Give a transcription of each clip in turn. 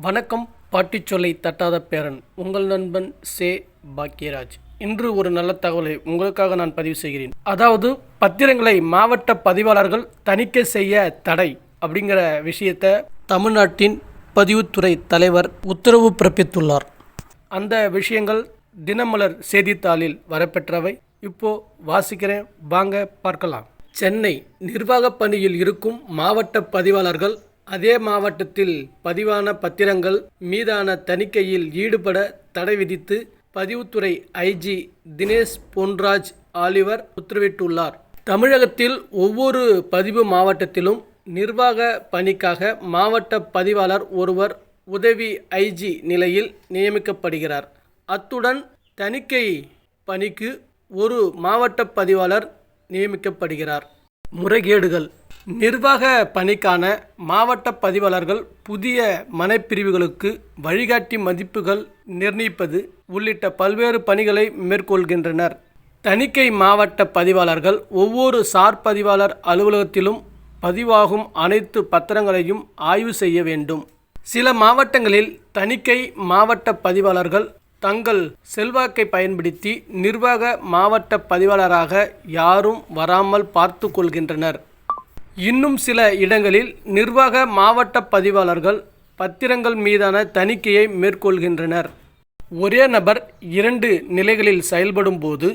வணக்கம் பாட்டி சொல்லை தட்டாத பேரன். உங்கள் நண்பன் சே. பாக்கியராஜ். இன்று ஒரு நல்ல தகவலை உங்களுக்காக நான் பதிவு செய்கிறேன். அதாவது பத்திரங்களை மாவட்ட பதிவாளர்கள் தணிக்கை செய்ய தடை அப்படிங்கிற விஷயத்தை தமிழ்நாட்டின் பதிவுத்துறை தலைவர் உத்தரவு பிறப்பித்துள்ளார். அந்த விஷயங்கள் தினமலர் செய்தித்தாளில் வரப்பெற்றவை. இப்போ வாசிக்கிறேன். வாங்க பார்க்கலாம். சென்னை நிர்வாகப் பணியில் இருக்கும் மாவட்ட பதிவாளர்கள் அதே மாவட்டத்தில் பதிவான பத்திரங்கள் மீதான தணிக்கையில் ஈடுபட தடை விதித்து பதிவுத்துறை ஐஜி தினேஷ் பொன்ராஜ் ஆலிவர் உத்தரவிட்டுள்ளார். தமிழகத்தில் ஒவ்வொரு பதிவு மாவட்டத்திலும் நிர்வாக பணிக்காக மாவட்ட பதிவாளர் ஒருவர் உதவி ஐஜி நிலையில் நியமிக்கப்படுகிறார். அத்துடன் தணிக்கை பணிக்கு ஒரு மாவட்ட பதிவாளர் நியமிக்கப்படுகிறார். முறைகேடுகள். நிர்வாக பணிக்கான மாவட்ட பதிவாளர்கள் புதிய மனைப்பிரிவுகளுக்கு வழிகாட்டி மதிப்புகள் நிர்ணயிப்பது உள்ளிட்ட பல்வேறு பணிகளை மேற்கொள்கின்றனர். தணிக்கை மாவட்ட பதிவாளர்கள் ஒவ்வொரு சார் பதிவாளர் அலுவலகத்திலும் பதிவாகும் அனைத்து பத்திரங்களையும் ஆய்வு செய்ய வேண்டும். சில மாவட்டங்களில் தணிக்கை மாவட்ட பதிவாளர்கள் தங்கள் செல்வாக்கை பயன்படுத்தி நிர்வாக மாவட்ட பதிவாளராக யாரும் வராமல் பார்த்து கொள்கின்றனர். இன்னும் சில இடங்களில் நிர்வாக மாவட்ட பதிவாளர்கள் பத்திரங்கள் மீதான தணிக்கையை மேற்கொள்கின்றனர். ஒரே நபர் இரண்டு நிலைகளில் செயல்படும் போது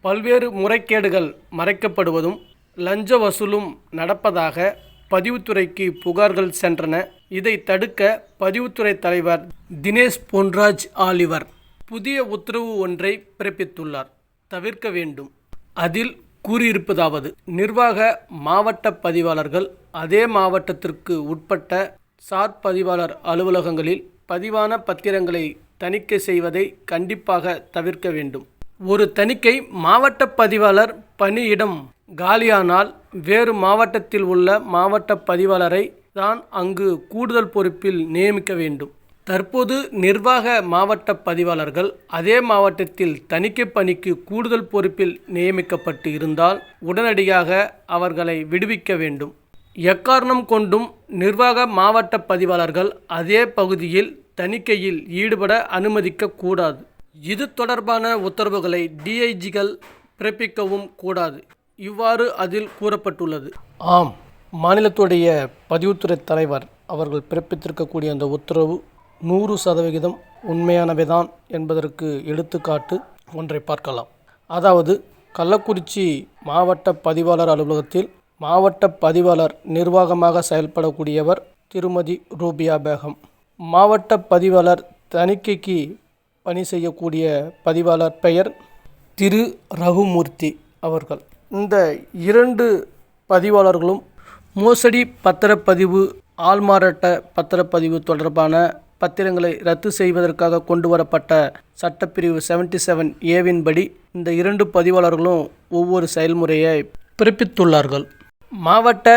பல்வேறு முறைகேடுகள் மறைக்கப்படுவதும் லஞ்ச வசூலும் நடப்பதாக பதிவுத்துறைக்கு புகார்கள் சென்றன. இதை தடுக்க பதிவுத்துறை தலைவர் தினேஷ் பொன்ராஜ் ஆலிவர் புதிய உத்தரவு ஒன்றை பிறப்பித்துள்ளார். தவிர்க்க வேண்டும். அதில் கூறியிருப்பதாவது நிர்வாக மாவட்ட பதிவாளர்கள் அதே மாவட்டத்திற்கு உட்பட்ட சார் பதிவாளர் அலுவலகங்களில் பதிவான பத்திரங்களை தணிக்கை செய்வதை கண்டிப்பாக தவிர்க்க வேண்டும். ஒரு தணிக்கை மாவட்ட பதிவாளர் பணியிடம் காலியானால் வேறு மாவட்டத்தில் உள்ள மாவட்ட பதிவாளரை தான் அங்கு கூடுதல் பொறுப்பில் நியமிக்க வேண்டும். தற்போது நிர்வாக மாவட்ட பதிவாளர்கள் அதே மாவட்டத்தில் தணிக்கை பணிக்கு கூடுதல் பொறுப்பில் நியமிக்கப்பட்டு இருந்தால் உடனடியாக அவர்களை விடுவிக்க வேண்டும். எக்காரணம் கொண்டும் நிர்வாக மாவட்ட பதிவாளர்கள் அதே பகுதியில் தணிக்கையில் ஈடுபட அனுமதிக்க கூடாது. இது தொடர்பான உத்தரவுகளை டிஐஜிகள் பிறப்பிக்கவும் கூடாது. இவ்வாறு அதில் கூறப்பட்டுள்ளது. ஆம் மாநிலத்துடைய பதிவுத்துறை தலைவர் அவர்கள் பிறப்பித்திருக்கக்கூடிய அந்த உத்தரவு நூறு சதவிகிதம் உண்மையானவை தான் என்பதற்கு எடுத்துக்காட்டு ஒன்றை பார்க்கலாம். அதாவது கள்ளக்குறிச்சி மாவட்ட பதிவாளர் அலுவலகத்தில் மாவட்ட பதிவாளர் நிர்வாகமாக செயல்படக்கூடியவர் திருமதி ரூபியா பேகம். மாவட்ட பதிவாளர் தணிக்கைக்கு பணி செய்யக்கூடிய பதிவாளர் பெயர் திரு. ரகுமூர்த்தி அவர்கள். இந்த இரண்டு பதிவாளர்களும் மோசடி பத்திரப்பதிவு ஆள்மாறாட்ட பத்திரப்பதிவு தொடர்பான பத்திரங்களை ரத்து செய்வதற்காக கொண்டு வரப்பட்ட சட்டப்பிரிவு செவன்டி செவன் ஏவின்படி இந்த இரண்டு பதிவாளர்களும் ஒவ்வொரு செயல்முறையை பிறப்பித்துள்ளார்கள். மாவட்ட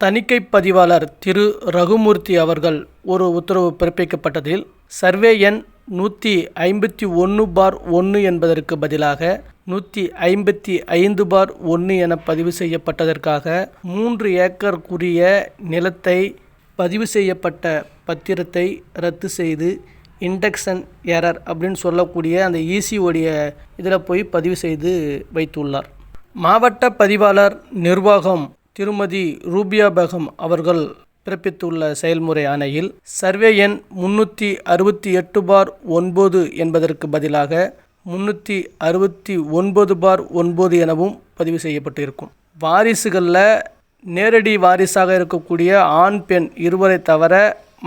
தணிக்கை பதிவாளர் திரு. ரகுமூர்த்தி அவர்கள் ஒரு உத்தரவு பிறப்பிக்கப்பட்டதில் சர்வே எண் நூற்றி ஐம்பத்தி ஒன்று பார் ஒன்று என்பதற்கு பதிலாக நூற்றி ஐம்பத்தி ஐந்து பார் ஒன்று என பதிவு செய்யப்பட்டதற்காக மூன்று ஏக்கருக்குரிய நிலத்தை பதிவு செய்யப்பட்ட பத்திரத்தை ரத்து செய்து இண்டக்ஷன் எரர் அப்படின்னு சொல்லக்கூடிய அந்த இசிஓடைய இதில் போய் பதிவு செய்து வைத்துள்ளார். மாவட்ட பதிவாளர் நிர்வாகம் திருமதி ரூபியா பேகம் அவர்கள் பிறப்பித்துள்ள செயல்முறை ஆணையில் சர்வே எண் முன்னூற்றி அறுபத்தி எட்டு பார் ஒன்பது என்பதற்கு பதிலாக முன்னூற்றி அறுபத்தி ஒன்பது பார் ஒன்பது எனவும் பதிவு செய்யப்பட்டிருக்கும். வாரிசுகளில் நேரடி வாரிசாக இருக்கக்கூடிய ஆண் பெண் இருவரை தவிர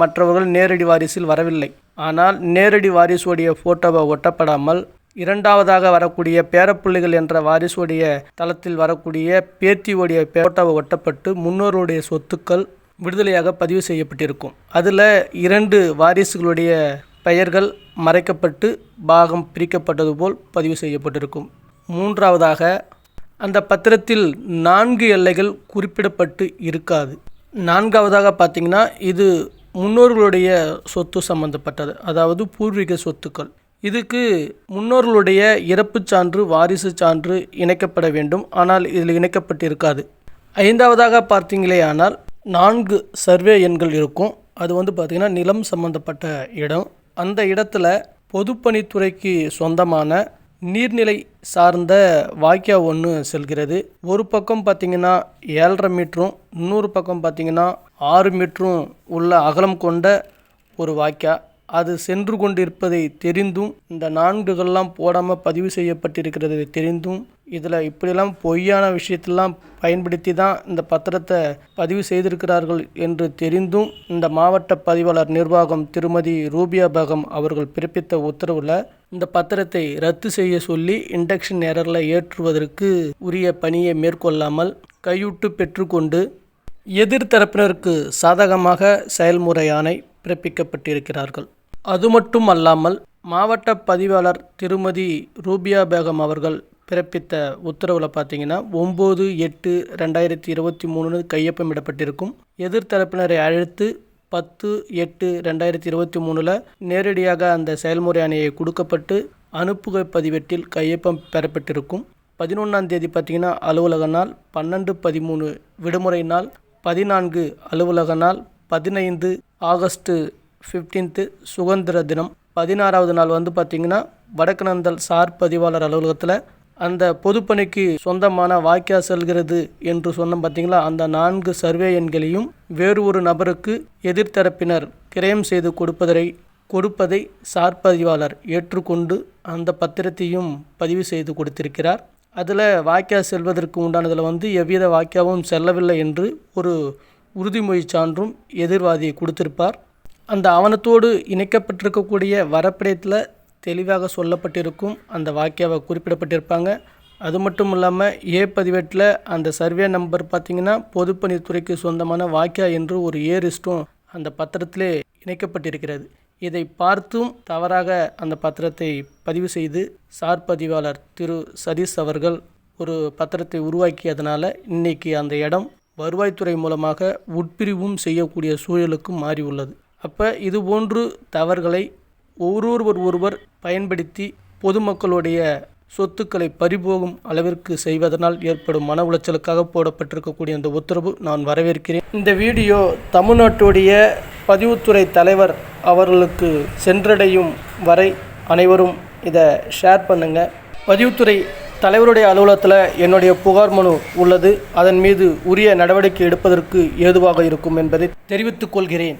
மற்றவர்கள் நேரடி வாரிசில் வரவில்லை. ஆனால் நேரடி வாரிசுடைய ஃபோட்டோவை ஒட்டப்படாமல் இரண்டாவதாக வரக்கூடிய பேரப்பிள்ளைகள் என்ற வாரிசுடைய தளத்தில் வரக்கூடிய பேத்தியோடைய ஃபோட்டோவை ஒட்டப்பட்டு முன்னோருடைய சொத்துக்கள் விடுதலையாக பதிவு செய்யப்பட்டிருக்கும். அதில் இரண்டு வாரிசுகளுடைய பெயர்கள் மறைக்கப்பட்டு பாகம் பிரிக்கப்பட்டது போல் பதிவு செய்யப்பட்டிருக்கும். மூன்றாவதாக அந்த பத்திரத்தில் நான்கு எல்லைகள் குறிப்பிடப்பட்டு இருக்காது. நான்காவதாக பார்த்திங்கன்னா இது முன்னோர்களுடைய சொத்து சம்பந்தப்பட்டது. அதாவது பூர்வீக சொத்துக்கள். இதுக்கு முன்னோர்களுடைய இறப்புச் சான்று வாரிசு சான்று இணைக்கப்பட வேண்டும். ஆனால் இதில் இணைக்கப்பட்டிருக்காது. ஐந்தாவதாக பார்த்தீங்களே ஆனால் நான்கு சர்வே எண்கள் இருக்கும். அது வந்து பார்த்திங்கன்னா நிலம் சம்மந்தப்பட்ட இடம். அந்த இடத்துல பொதுப்பணித்துறைக்கு சொந்தமான நீர்நிலை சார்ந்த வாய்க்கா ஒன்று செல்கிறது. ஒரு பக்கம் பார்த்திங்கன்னா ஏழரை மீட்டரும் இன்னொரு பக்கம் பார்த்திங்கன்னா ஆறு மீட்டரும் உள்ள அகலம் கொண்ட ஒரு வாய்க்கா. அது சென்று கொண்டிருப்பதை தெரிந்தும் இந்த நான்குகள்லாம் போடாமல் பதிவு செய்யப்பட்டிருக்கிறது தெரிந்தும் இதில் இப்படியெல்லாம் பொய்யான விஷயத்தெல்லாம் பயன்படுத்தி தான் இந்த பத்திரத்தை பதிவு செய்திருக்கிறார்கள் என்று தெரிந்தும் இந்த மாவட்ட பதிவாளர் நிர்வாகம் திருமதி ரூபியா பேகம் அவர்கள் பிறப்பித்த உத்தரவில் இந்த பத்திரத்தை ரத்து செய்ய சொல்லி இண்டக்ஷன் எரரில் ஏற்றுவதற்கு உரிய பணியை மேற்கொள்ளாமல் கையூட்டு பெற்றுக்கொண்டு எதிர்த்தரப்பினருக்கு சாதகமாக செயல்முறையானை பிறப்பிக்கப்பட்டிருக்கிறார்கள். அது மட்டும் அல்லாமல் மாவட்ட பதிவாளர் திருமதி ரூபியா பேகம் அவர்கள் பிறப்பித்த உத்தரவில் பார்த்தீங்கன்னா ஒம்பது எட்டு ரெண்டாயிரத்தி இருபத்தி மூணுன்னு கையொப்பமிடப்பட்டிருக்கும். எதிர்த்தரப்பினரை அழைத்து பத்து எட்டு ரெண்டாயிரத்தி இருபத்தி மூணில் நேரடியாக அந்த செயல்முறை அணையை கொடுக்கப்பட்டு அனுப்புகை பதிவேட்டில் கையொப்பம் பெறப்பட்டிருக்கும். பதினொன்றாம் தேதி பார்த்தீங்கன்னா அலுவலக நாள் பன்னெண்டு பதிமூணு விடுமுறை நாள் பதினான்கு அலுவலக நாள் பதினைந்து ஆகஸ்ட்டு ஃபிஃப்டீன்த்து சுதந்திர தினம். பதினாறாவது நாள் வந்து பார்த்திங்கன்னா வடக்கநந்தல் சார் பதிவாளர் அலுவலகத்தில் அந்த பொதுப்பணிக்கு சொந்தமான வாய்க்கா செல்கிறது என்று சொன்னோம் பார்த்தீங்களா? அந்த நான்கு சர்வே எண்களையும் வேறு ஒரு நபருக்கு எதிர்த்தரப்பினர் கிரயம் செய்து கொடுப்பதை கொடுப்பதை சார்பதிவாளர் ஏற்றுக்கொண்டு அந்த பத்திரத்தையும் பதிவு செய்து கொடுத்திருக்கிறார். அதில் வாய்க்கா செல்வதற்கு உண்டானதில் வந்து எவ்வித வாய்க்காவும் செல்லவில்லை என்று ஒரு உறுதிமொழி சான்றும் எதிர்வாதி கொடுத்திருப்பார். அந்த ஆவணத்தோடு இணைக்கப்பட்டிருக்கக்கூடிய வரப்படையத்தில் தெளிவாக சொல்லப்பட்டிருக்கும் அந்த வாக்கியாவை குறிப்பிடப்பட்டிருப்பாங்க. அது மட்டும் இல்லாமல் ஏ பதிவேட்டில் அந்த சர்வே நம்பர் பார்த்திங்கன்னா பொதுப்பணித்துறைக்கு சொந்தமான வாக்கியா என்று ஒரு ஏரிஸ்டும் அந்த பத்திரத்திலே இணைக்கப்பட்டிருக்கிறது. இதை பார்த்தும் தவறாக அந்த பத்திரத்தை பதிவு செய்து சார் பதிவாளர் திரு. சதீஷ் அவர்கள் ஒரு பத்திரத்தை உருவாக்கியதனால் இன்னைக்கு அந்த இடம் வருவாய்த்துறை மூலமாக உட்பிரிவும் செய்யக்கூடிய சூழலுக்கும் மாறி உள்ளது அப்போ இது போன்று தவறுகளை ஒருவர் ஒருவர் பயன்படுத்தி பொதுமக்களுடைய சொத்துக்களை பறிபோகும் அளவிற்கு செய்வதனால் ஏற்படும் மன உளைச்சலுக்காக போடப்பட்டிருக்கக்கூடிய இந்த உத்தரவு நான் வரவேற்கிறேன். இந்த வீடியோ தமிழ்நாட்டுடைய பதிவுத்துறை தலைவர் அவர்களுக்கு சென்றடையும் வரை அனைவரும் இதை ஷேர் பண்ணுங்கள் பதிவுத்துறை தலைவருடைய அலுவலகத்தில் என்னுடைய புகார் மனு உள்ளது. அதன் மீது உரிய நடவடிக்கை எடுப்பதற்கு ஏதுவாக இருக்கும் என்பதை தெரிவித்துக் கொள்கிறேன்.